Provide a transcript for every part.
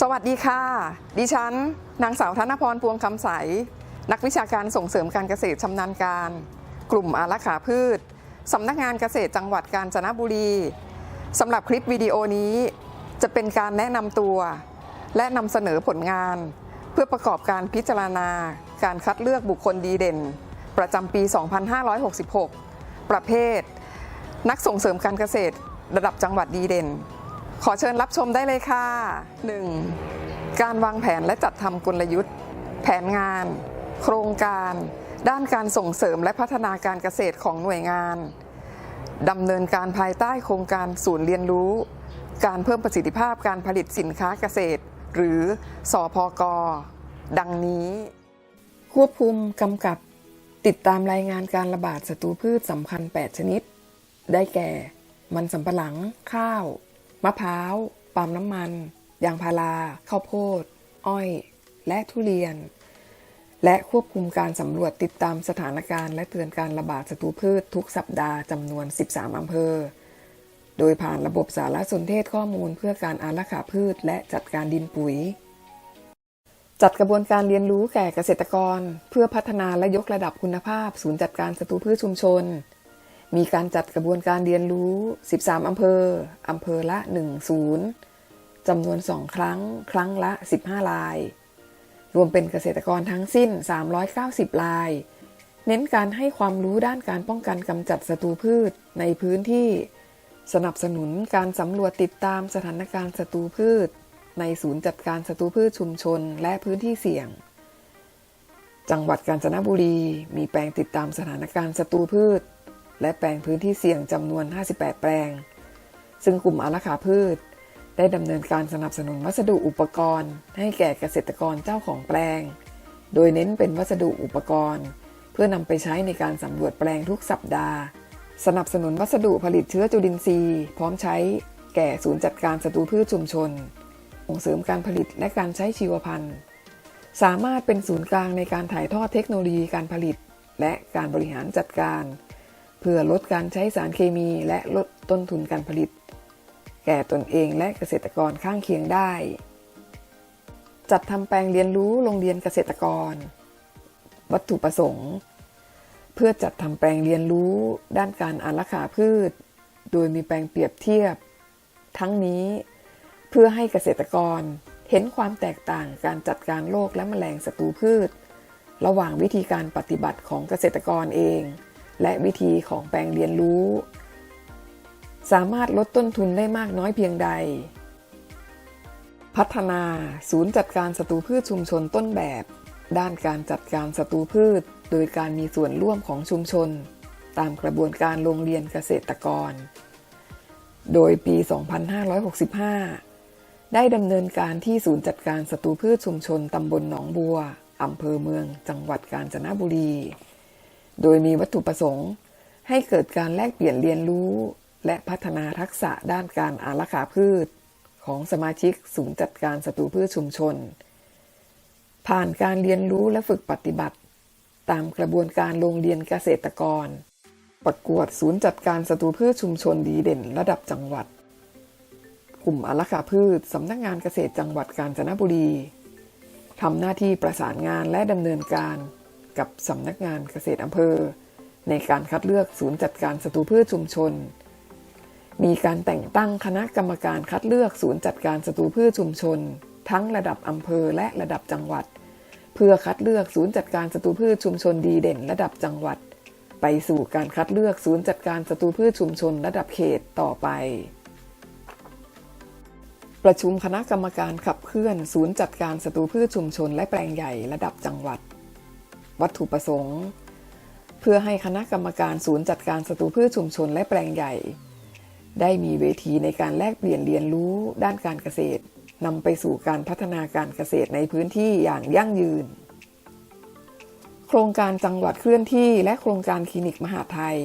สวัสดีค่ะ ดิฉัน นางสาวธนพรพวงคำใส นักวิชาการส่งเสริมการเกษตรชำนาญการ กลุ่มอารักขาพืชสำนักงานเกษตรจังหวัดกาญจนบุรี สำหรับคลิปวิดีโอนี้ จะเป็นการแนะนำตัว และนำเสนอผลงาน เพื่อประกอบการพิจารณา การคัดเลือกบุคคลดีเด่น ประจำปี 2566 ประเภท นักส่งเสริมการเกษตรระดับจังหวัดดีเด่น ขอเชิญรับชมได้เลยค่ะ 1. การวางแผนและจัดทำกลยุทธ์ แผนงาน โครงการ ด้านการส่งเสริมและพัฒนาการเกษตรของหน่วยงาน ดำเนินการภายใต้โครงการศูนย์เรียนรู้ การเพิ่มประสิทธิภาพการผลิตสินค้าเกษตร หรือสอพกดังนี้ ควบคุมกำกับ ติดตามรายงานการระบาดศัตรูพืชสำคัญ 8 ชนิด ได้แก่ มันสำปะหลัง ข้าว มะพร้าวปาล์มน้ำมัน ยางพารา ข้าวโพด อ้อย และทุเรียน และควบคุมการสำรวจติดตามสถานการณ์และเตือนการระบาดศัตรูพืชทุกสัปดาห์จำนวน 13 อำเภอ โดยผ่านระบบสารสนเทศข้อมูลเพื่อการอารักขาพืชและจัดการดินปุ๋ย จัดกระบวนการเรียนรู้แก่เกษตรกร เพื่อพัฒนาและยกระดับคุณภาพ ศูนย์จัดการศัตรูพืชชุมชน มีการจัดกระบวนการเรียนรู้ 13 อำเภอ อำเภอละ 1 ศูนย์จำนวน 2 ครั้ง ครั้งละ 15ลาย รวมเป็นเกษตรกรทั้งสิ้น 390ลาย เน้นการให้ความรู้ด้านการป้องกันกำจัดศัตรูพืชในพื้นที่ สนับสนุนการสำรวจติดตามสถานการณ์ศัตรูพืช ในศูนย์จัดการศัตรูพืชชุมชนและพื้นที่เสี่ยง จังหวัดกาญจนบุรีมีแปลงติดตามสถานการณ์ศัตรูพืช และแปลงพื้นที่เสี่ยงจำนวน 58 แปลง ซึ่งกลุ่มอารักขาพืช ได้ดำเนินการสนับสนุนวัสดุอุปกรณ์ ให้แก่เกษตรกรเจ้าของแปลง โดยเน้นเป็นวัสดุอุปกรณ์ เพื่อนำไปใช้ในการสำรวจแปลงทุกสัปดาห์ สนับสนุนวัสดุผลิตเชื้อจุลินทรีย์ พร้อมใช้แก่ศูนย์จัดการศัตรูพืชชุมชน ส่งเสริมการผลิตและการใช้ชีวพันธุ์ สามารถเป็นศูนย์กลางในการถ่ายทอดเทคโนโลยีการผลิต และการบริหารจัดการ เพื่อลดการใช้สารเคมีและลดต้นทุนการผลิต แก่ตนเองและเกษตรกรข้างเคียงได้ จัดทำแปลงเรียนรู้โรงเรียนเกษตรกร วัตถุประสงค์ เพื่อจัดทำแปลงเรียนรู้ด้านการอารักขาพืช โดยมีแปลงเปรียบเทียบ ทั้งนี้เพื่อให้เกษตรกรเห็นความแตกต่างการจัดการโรคและแมลงศัตรูพืช ระหว่างวิธีการปฏิบัติของเกษตรกรเอง และวิธีของแปลงเรียนรู้ สามารถลดต้นทุนได้มากน้อยเพียงใด พัฒนาศูนย์จัดการศัตรูพืชชุมชนต้นแบบ ด้านการจัดการศัตรูพืช โดยการมีส่วนร่วมของชุมชน ตามกระบวนการโรงเรียนเกษตรกร โดยปี 2565 ได้ดำเนินการที่ศูนย์จัดการศัตรูพืชชุมชนตำบลหนองบัวอำเภอเมือง จังหวัดกาญจนบุรี โดยมีวัตถุประสงค์ ให้เกิดการแลกเปลี่ยนเรียนรู้ และพัฒนาทักษะด้านการอารักขาพืช ของสมาชิกศูนย์จัดการศัตรูพืชชุมชน ผ่านการเรียนรู้และฝึกปฏิบัติ ตามกระบวนการโรงเรียนเกษตรกร ประกวดศูนย์จัดการศัตรูพืชชุมชนดีเด่นระดับจังหวัด กลุ่มอารักขาพืชสำนักงานเกษตรจังหวัดกาญจนบุรีทำหน้าที่ประสานงานและดำเนินการกับสำนักงานเกษตรอำเภอ ในการคัดเลือกศูนย์จัดการศัตรูพืชชุมชน มีการแต่งตั้งคณะกรรมการคัดเลือกศูนย์จัดการศัตรูพืชชุมชน ทั้งระดับอำเภอและระดับจังหวัด เพื่อคัดเลือกศูนย์จัดการศัตรูพืชชุมชนดีเด่น ระดับจังหวัด ไปสู่การคัดเลือกศูนย์จัดการศัตรูพืชชุมชน ระดับเขตต่อไป ประชุมคณะกรรมการขับเคลื่อน ศูนย์จัดการศัตรูพืชชุมชน และแปลงใหญ่ระดับจังหวัด วัตถุประสงค์ เพื่อให้คณะกรรมการศูนย์จัดการศัตรูพืชชุมชน และแปลงใหญ่ ได้มีเวทีในการแลกเปลี่ยนเรียนรู้ด้านการเกษตรนำไปสู่การพัฒนาการเกษตรในพื้นที่อย่างยั่งยืน โครงการจังหวัดเคลื่อนที่ และโครงการคลินิกมหาไทย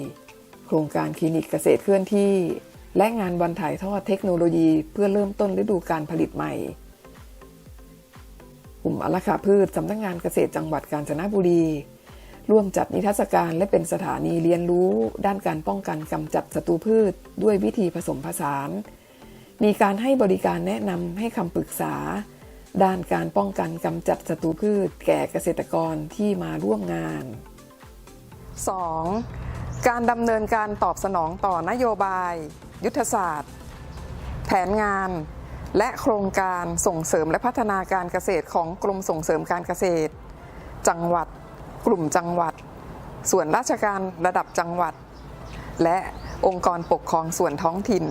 โครงการคลินิกเกษตรเคลื่อนที่ และงานวันถ่ายทอดเทคโนโลยีเพื่อเริ่มต้นฤดูการผลิตใหม่กลุ่มอลขาพืชสำนักงานเกษตรจังหวัดกาญจนบุรี ร่วมจัดนิทรรศการและเป็นสถานีเรียนรู้ ด้านการป้องกันกำจัดศัตรูพืช ด้วยวิธีผสมผสาน มีการให้บริการแนะนำให้คำปรึกษา ด้านการป้องกันกำจัดศัตรูพืช แก่เกษตรกรที่มาร่วมงาน 2. การดำเนินการตอบสนองต่อนโยบาย ยุทธศาสตร์ แผนงาน และโครงการส่งเสริมและพัฒนาการเกษตรของกรมส่งเสริมการเกษตร จังหวัด กลุ่มจังหวัด ส่วนราชการระดับจังหวัด และองค์กรปกครองส่วนท้องถิ่น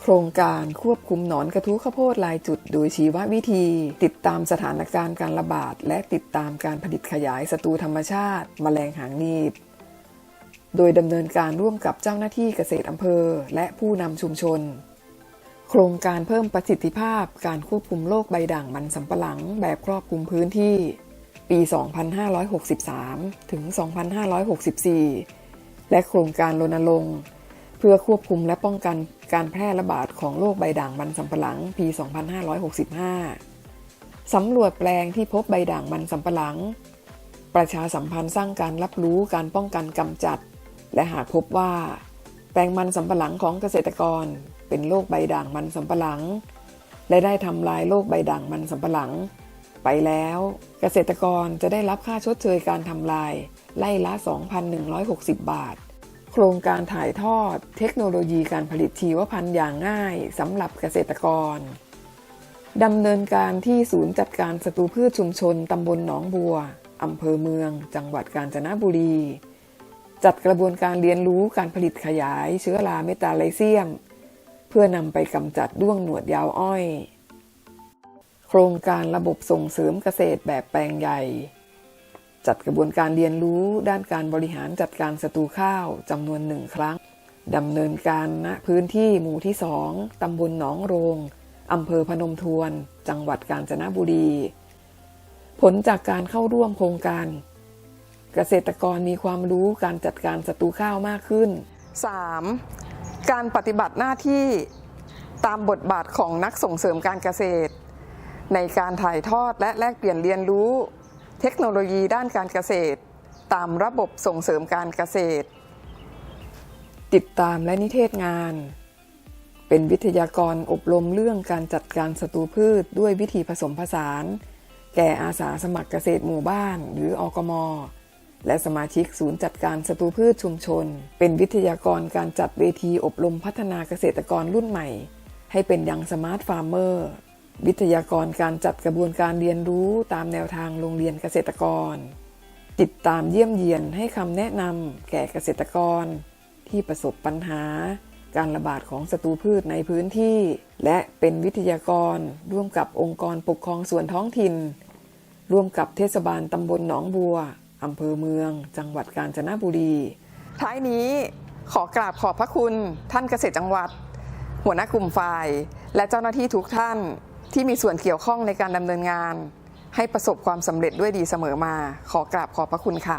โครงการควบคุมหนอนกระทู้ข้าวโพดลายจุด โดยชีววิธี ติดตามสถานการณ์การระบาด และติดตามการผลิตขยายศัตรูธรรมชาติแมลงหางนีบโดยดำเนินการร่วมกับเจ้าหน้าที่เกษตรอำเภอ และผู้นำชุมชน โครงการเพิ่มประสิทธิภาพการควบคุมโรคใบด่างมันสำปะหลังแบบครอบคลุมพื้นที่ ปี 2563 ถึง 2564 และโครงการรณรงค์เพื่อควบคุมและป้องกันการแพร่ระบาดของโรคใบด่างมันสำปะหลังปี 2565 สำรวจแปลงที่พบใบด่างมันสำปะหลัง ประชาสัมพันธ์สร้างการรับรู้การป้องกันกำจัด และหากพบว่า แปลงมันสำปะหลังของเกษตรกร เป็นโรคใบด่างมันสำปะหลัง และได้ทำลายโรคใบด่างมันสำปะหลัง ไปแล้ว เกษตรกรจะได้รับค่าชดเชยการทำลาย ไล่ละ 2,160 บาท โครงการถ่ายทอด เทคโนโลยีการผลิตชีวพันธุ์อย่างง่ายสำหรับเกษตรกรดำเนินการที่ศูนย์จัดการศัตรูพืชชุมชนตำบลหนองบัวอำเภอเมือง จังหวัดกาญจนบุรี จัดกระบวนการเรียนรู้การผลิตขยายเชื้อราเมตาไลเซียม เพื่อนำไปกำจัดด้วงหนวดยาวอ้อย ครงการระบบส่งเสริมเกษตรแบบแปลงใหญ่ จัดกระบวนการเรียนรู้ด้านการบริหารจัดการศัตรูข้าวจำนวนหนึ่งครั้งดำเนินการณพื้นที่หมู่ที่สองตำบลหนองโรงอำเภอพนมทวน จังหวัดกาญจนบุรี ผลจากการเข้าร่วมโครงการ เกษตรกรมีความรู้การจัดการศัตรูข้าวมากขึ้น 3. การปฏิบัติหน้าที่ตามบทบาทของนักส่งเสริมการเกษตร ในการถ่ายทอดและแลกเปลี่ยนเรียนรู้ เทคโนโลยีด้านการเกษตร ตามระบบส่งเสริมการเกษตร ติดตามและนิเทศงาน เป็นวิทยากรอบรมเรื่องการจัดการศัตรูพืชด้วยวิธีผสมผสาน แก่อาสาสมัครเกษตรหมู่บ้าน หรืออกมและสมาชิกศูนย์จัดการศัตรูพืชชุมชน เป็นวิทยากรการจัดเวทีอบรมพัฒนาเกษตรกรรุ่นใหม่ ให้เป็นยังสมาร์ทฟาร์มเมอร์ วิทยากรการจัดกระบวนการเรียนรู้ตามแนวทางโรงเรียนเกษตรกร ติดตามเยี่ยมเยียนให้คำแนะนำแก่เกษตรกร ที่ประสบปัญหา การระบาดของศัตรูพืชในพื้นที่ และเป็นวิทยากรร่วมกับองค์กรปกครองส่วนท้องถิ่น ร่วมกับเทศบาลตำบลหนองบัวอำเภอเมือง จังหวัดกาญจนบุรี ท้ายนี้ขอกราบขอบพระคุณท่านเกษตรจังหวัด หัวหน้ากลุ่มฝ่าย และเจ้าหน้าที่ทุกท่าน ที่มีส่วนเกี่ยวข้องในการดำเนินงาน ให้ประสบความสำเร็จด้วยดีเสมอมา ขอกราบขอบพระคุณค่ะ